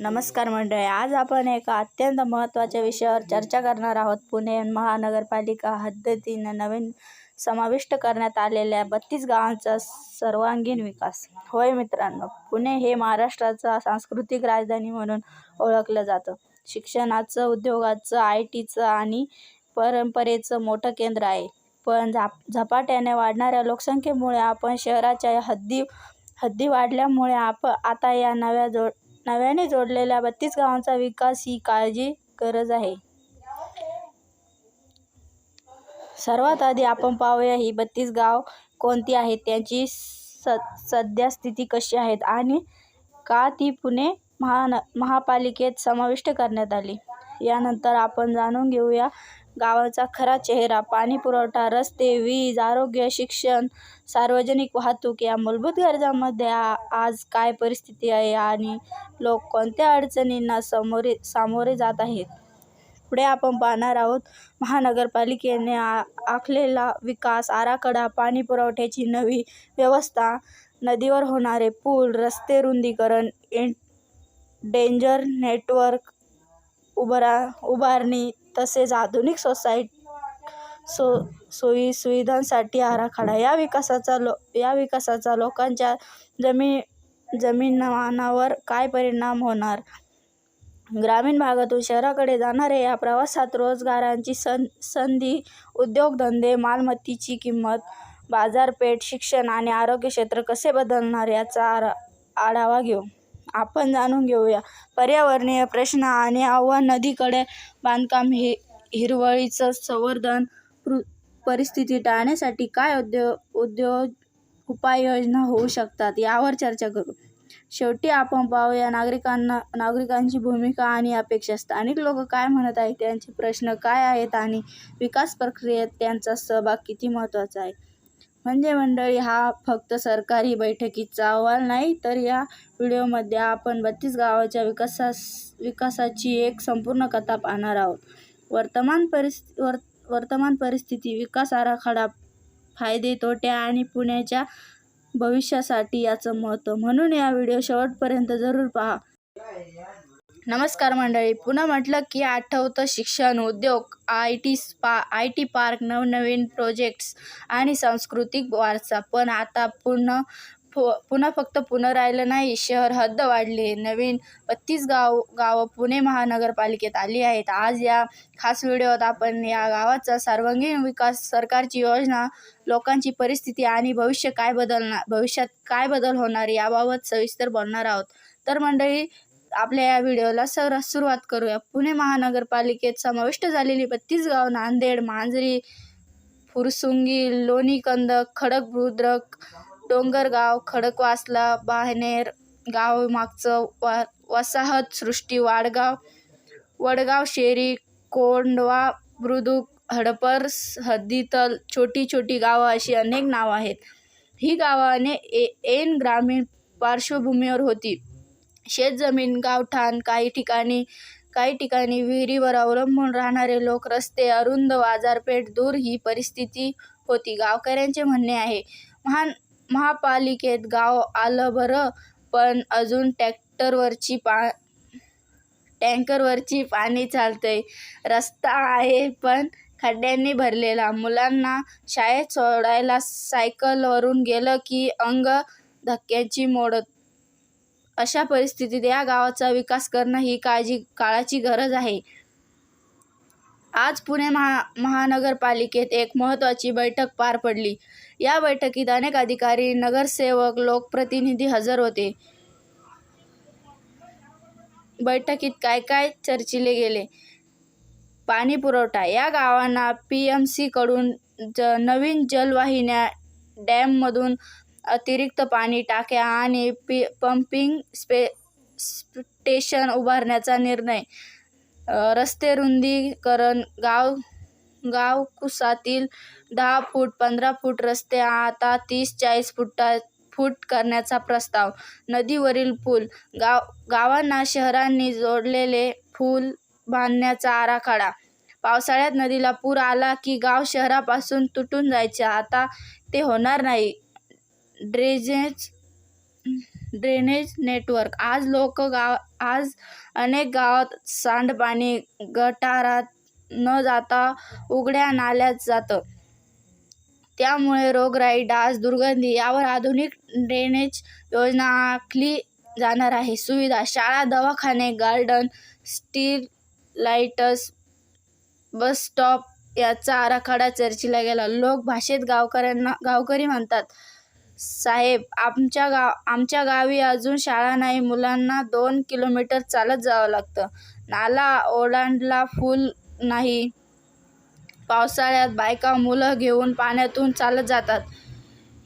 नमस्कार मंडळी आज आपण एका अत्यंत महत्त्वाच्या विषयावर चर्चा करणार आहोत. पुणे महानगरपालिका हद्दतीनं नवीन समाविष्ट करण्यात आलेल्या बत्तीस गावांचा सर्वांगीण विकास. होय मित्रांनो पुणे हे महाराष्ट्राचा सांस्कृतिक राजधानी म्हणून ओळखलं जातं. शिक्षणाचं उद्योगाचं आय टीचं आणि परंपरेचं मोठं केंद्र आहे. पण झाप झपाट्याने वाढणाऱ्या लोकसंख्येमुळे आपण शहराच्या हद्दी हद्दी वाढल्यामुळे आप आता या नव्या जोड नव्याने जोडलेल्या बत्तीस गावांचा विकास ही काळजी गरज आहे. सर्वात आधी आपण पाहूया ही बत्तीस गाव कोणती आहेत त्यांची स सध्या स्थिती कशी आहेत आणि का ती पुणे महान महापालिकेत समाविष्ट करण्यात आली? यानंतर आपण जाणून घेऊया गावाचा खरा चेहरा पाणी पुरवठा रस्ते वीज आरोग्य शिक्षण सार्वजनिक वाहतूक या मूलभूत गरजांमध्ये आ आज काय परिस्थिती आहे आणि लोक कोणत्या अडचणींना समोरे सामोरे जात आहेत? पुढे आपण पाहणार आहोत महानगरपालिकेने आ आखलेला विकास आराखडा पाणी पुरवठ्याची नवी व्यवस्था नदीवर होणारे पूल रस्ते रुंदीकरण इन डेंजर नेटवर्क उभारा उभारणी तसेच आधुनिक सोसायट सो सोयी सुविधांसाठी आराखडा. या विकासाचा लो या विकासाचा लोकांच्या जमी जमीनावर काय परिणाम होणार? ग्रामीण भागातून शहराकडे जाणाऱ्या या प्रवासात रोजगारांची सं संधी उद्योगधंदे मालमत्तेची किंमत बाजारपेठ शिक्षण आणि आरोग्य क्षेत्र कसे बदलणार याचा आरा आढावा घेऊ. आपण जाणून घेऊया. पर्यावरणीय प्रश्न आणि आव्हान नदीकडे बांधकाम हि हिरवळीचं संवर्धन पृ परिस्थिती टाळण्यासाठी काय उद्योग उद्योग उपाययोजना होऊ शकतात यावर चर्चा करू. शेवटी आपण पाहूया नागरिकांना नागरिकांची भूमिका आणि अपेक्षा. स्थानिक लोक काय म्हणत आहेत? त्यांचे प्रश्न काय आहेत? आणि विकास प्रक्रियेत त्यांचा सहभाग किती महत्त्वाचा आहे? म्हणजे मंडळी हा फक्त सरकारी बैठकीचा अहवाल नाही तर या व्हिडिओमध्ये आपण बत्तीस गावाच्या विकासास विकासाची एक संपूर्ण कथा पाहणार आहोत. वर्तमान परिस्थिती वर वर्तमान परिस्थिती विकास आराखडा फायदे तोटे आणि पुण्याच्या भविष्यासाठी याचं महत्त्व म्हणून या व्हिडिओ शेवटपर्यंत जरूर पहा. नमस्कार मंडळी. पुन्हा म्हटलं की आठवतं शिक्षण उद्योग आय टी स्पा आय टी पार्क नवनवीन प्रोजेक्ट्स आणि सांस्कृतिक वारसा. पण आता पुन्हा फो पुन्हा फक्त पुणं राहिलं नाही शहर हद्द वाढले नवीन बत्तीस गाव गावं पुणे महानगरपालिकेत आली आहेत. आज या खास व्हिडिओत आपण या गावाचा सर्वांगीण विकास सरकारची योजना लोकांची परिस्थिती आणि भविष्य काय बदलणार भविष्यात काय बदल होणार याबाबत सविस्तर बोलणार आहोत. तर मंडळी आपल्या या व्हिडिओला सर सुरुवात करूया. पुणे महानगरपालिकेत समाविष्ट झालेली बत्तीस गाव नांदेड मांजरी फुरसुंगी लोणीकंदक खडकभुद्रक डोंगरगाव खडकवासला बाहनेर गाव मागचं वा वसाहत सृष्टी वाडगाव वडगाव शेरी कोंडवा बुद्रुक हडपर हद्दीतल छोटी छोटी गावं अशी अनेक नावं आहेत. ही गावाने ए एन ग्रामीण पार्श्वभूमीवर होती. शेतजमीन गावठाण काही ठिकाणी काही ठिकाणी विहिरीवर अवलंबून राहणारे लोक रस्ते अरुंद बाजारपेठ दूर ही परिस्थिती होती. गावकऱ्यांचे म्हणणे आहे महान महापालिकेत गाव आलं बरं पण अजून टॅक्टरवरची पा टँकरवरची पाणी चालतंय. रस्ता आहे पण खड्ड्यांनी भरलेला. मुलांना शाळेत सोडायला सायकलवरून गेलं की अंग धक्क्याची मोडत अशा परिस्थितीत या गावाचा विकास करणं ही काळजी काळाची गरज आहे. आज पुणे महा महानगरपालिकेत एक महत्त्वाची बैठक पार पडली. या बैठकीत अनेक अधिकारी नगरसेवक लोकप्रतिनिधी हजर होते. बैठकीत काय काय चर्चिले गेले? पाणी पुरवठा या गावांना पी एम सीकडून ज नवीन जलवाहिन्या डॅममधून अतिरिक्त पाणी टाक्या आणि पि पंपिंग स्पे स्टेशन उभारण्याचा निर्णय. रस्ते रुंदीकरण गाव गावकुसातील दहा फूट पंधरा फूट रस्ते आता तीस चाळीस फुटा फूट करण्याचा प्रस्ताव. नदीवरील पूल गाव गावांना शहरांनी जोडलेले पूल बांधण्याचा आराखडा. पावसाळ्यात नदीला पूर आला की गाव शहरापासून तुटून जायचे. आता ते होणार नाही. ड्रेजेज ड्रेनेज नेटवर्क. आज लोक गाव आज अनेक गावात सांडपाणी गटारात न जाता उघड्या नाल्यात जातं. त्यामुळे रोगराई डास दुर्गंधी यावर आधुनिक ड्रेनेज योजना आखली जाणार आहे. सुविधा शाळा दवाखाने garden street lights bus stop याचा आराखडा चर्चेला गेला. लोक भाषेत गावकऱ्यांना गावकरी म्हणतात साहेब आमच्या गाव आमच्या गावी अजून शाळा नाही. मुलांना दोन किलोमीटर चालत जावं लागतं. नाला ओलांडला फूल नाही. पावसाळ्यात बायका मुलं घेऊन पाण्यातून चालत जातात.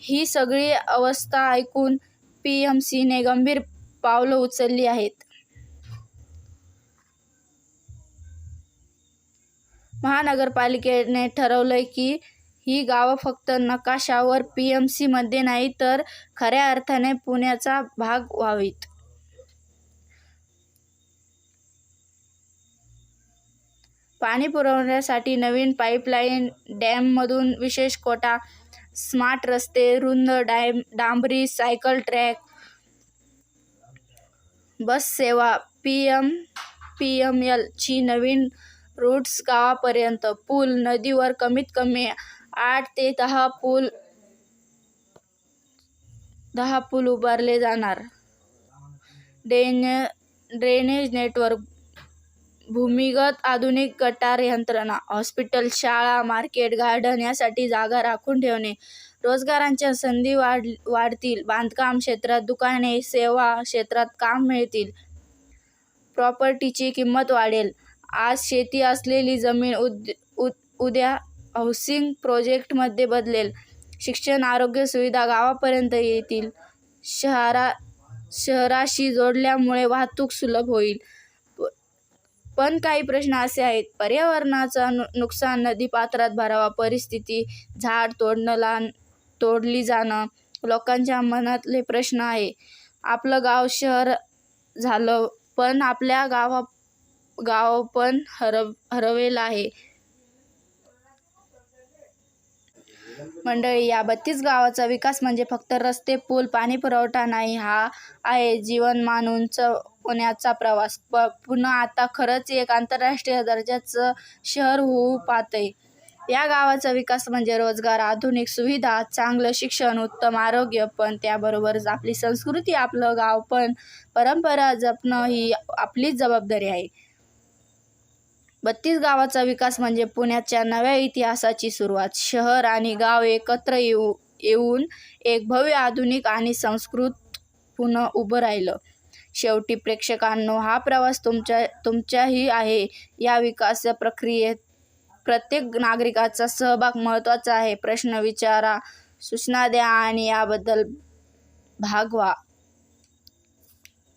ही सगळी अवस्था ऐकून पी एम सीने गंभीर पावलं उचलली आहेत. महानगरपालिकेने ठरवलंय की ही गावं फक्त नकाशावर पी एम सीमध्ये नाही तर खऱ्या अर्थाने पुण्याचा भाग व्हावीत. पाणी पुरवण्यासाठी नवीन पाईपलाईन डॅममधून विशेष कोटा स्मार्ट रस्ते रुंद डायम डांबरी सायकल ट्रॅक बस सेवा पी एम पी एम एलची नवीन रूट्स गावापर्यंत. पूल नदीवर कमीत कमी आठ ते दहा पूल दहा पूल उभारले जाणार. ड्रेन ड्रेनेज नेटवर्क भूमिगत आधुनिक गटार यंत्रणा हॉस्पिटल शाळा मार्केट गार्डन यासाठी जागा राखून ठेवणे. रोजगारांच्या संधी वाढ वाढतील. बांधकाम क्षेत्रात दुकाने सेवा क्षेत्रात काम मिळतील. प्रॉपर्टीची किंमत वाढेल. आज शेती असलेली जमीन उद उद उद्या हाऊसिंग प्रोजेक्टमध्ये बदलेल. शिक्षण आरोग्य सुविधा गावापर्यंत येतील. शहरा शहराशी जोडल्यामुळे वाहतूक सुलभ होईल. प- पण काही प्रश्न असे आहेत. पर्यावरणाचा नु नुकसान नदीपात्रात भरावा परिस्थिती झाड तोडणं लहान तोडली जाणं लोकांच्या मनातले प्रश्न आहे. आपलं गाव शहर झालं पण आपल्या गावा गाव पण हरव हरवेल आहे. मंडळी या बत्तीस गावाचा विकास म्हणजे फक्त रस्ते पूल पाणी पुरवठा नाही हा आहे जीवनमान उंचवण्याचा प्रवास. प पुन्हा आता खरंच एक आंतरराष्ट्रीय दर्जाचं शहर होऊ पाहतंय या गावाचा विकास म्हणजे रोजगार आधुनिक सुविधा चांगलं शिक्षण उत्तम आरोग्य पण त्याबरोबरच आपली संस्कृती आपलं गाव पण परंपरा जपणं ही आपलीच जबाबदारी आहे. बत्तीस गावाचा विकास म्हणजे पुण्याच्या नव्या इतिहासाची सुरुवात. शहर आणि गाव एकत्र येऊ येऊन एक भव्य आधुनिक आणि संस्कृत पुन्हा उभं राहिलं. शेवटी प्रेक्षकांनो हा प्रवास तुमच्या तुमच्याही आहे. या विकास प्रक्रियेत प्रत्येक नागरिकाचा सहभाग महत्त्वाचा आहे. प्रश्न विचारा सूचना द्या आणि याबद्दल भाग व्हा.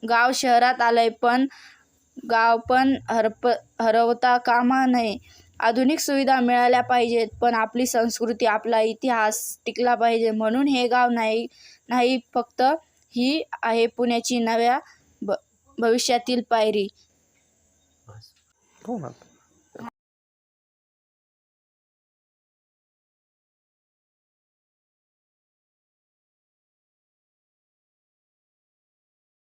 गाव शहरात आलंय पण गाव पण हरप हरवता कामा नये. आधुनिक सुविधा मिळाल्या पाहिजेत पण आपली संस्कृती आपला इतिहास टिकला पाहिजे. म्हणून हे गाव नाही नाही फक्त ही आहे पुण्याची नव्या ब भविष्यातील पायरी. हो ना.